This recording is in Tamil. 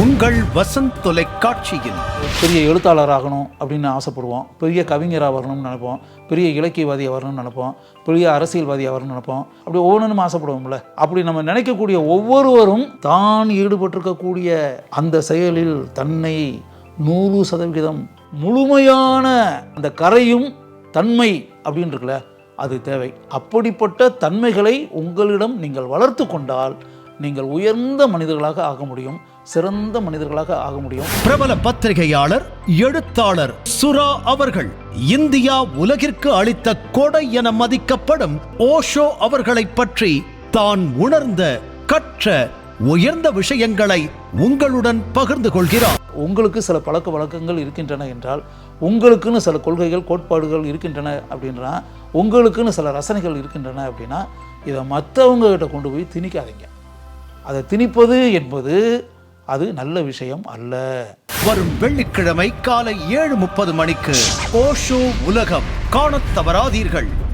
உங்கள் வசந்த் தொலைக்காட்சியில். பெரிய எழுத்தாளர் ஆகணும் அப்படின்னு ஆசைப்படுவோம். பெரிய கவிஞராக வரணும்னு நினைப்போம். பெரிய இலக்கியவாதியாக வரணும்னு நினைப்போம். பெரிய அரசியல்வாதியாக வரணும்னு நினைப்போம். அப்படி ஒவ்வொன்றும் ஆசைப்படுவோம்ல. அப்படி நம்ம நினைக்கக்கூடிய ஒவ்வொருவரும் தான் ஈடுபட்டிருக்கக்கூடிய அந்த செயலில் தன்னை நூறு சதவிகிதம் முழுமையான அந்த கரையும் தன்மை அப்படின்னு இருக்குல்ல அது தேவை. அப்படிப்பட்ட தன்மைகளை உங்களிடம் நீங்கள் வளர்த்து கொண்டால் நீங்கள் உயர்ந்த மனிதர்களாக ஆக முடியும் சிறந்த மனிதர்களாக ஆக முடியும். பிரபல பத்திரிகையாளர் எழுத்தாளர் சுரா அவர்கள் இந்தியா உலகிற்கு அளித்த கொடை என மதிக்கப்படும் ஓஷோ அவர்களைப் பற்றி தான் உணர்ந்த கற்ற உயர்ந்த விஷயங்களை உங்களுடன் பகிர்ந்து கொள்கிறார். உங்களுக்கு சில பழக்க வழக்கங்கள் இருக்கின்றன என்றால் உங்களுக்குன்னு சில கொள்கைகள் கோட்பாடுகள் இருக்கின்றன அப்படின்னா உங்களுக்குன்னு சில ரசனைகள் இருக்கின்றன அப்படின்னா இதை மற்றவங்க கிட்ட கொண்டு போய் திணிக்காதீங்க. அதை திணிப்பது என்பது அது நல்ல விஷயம் அல்ல. வரும் வெள்ளிக்கிழமை காலை ஏழு முப்பது மணிக்கு ஓஷோ உலகம். காணத் தவறாதீர்கள்.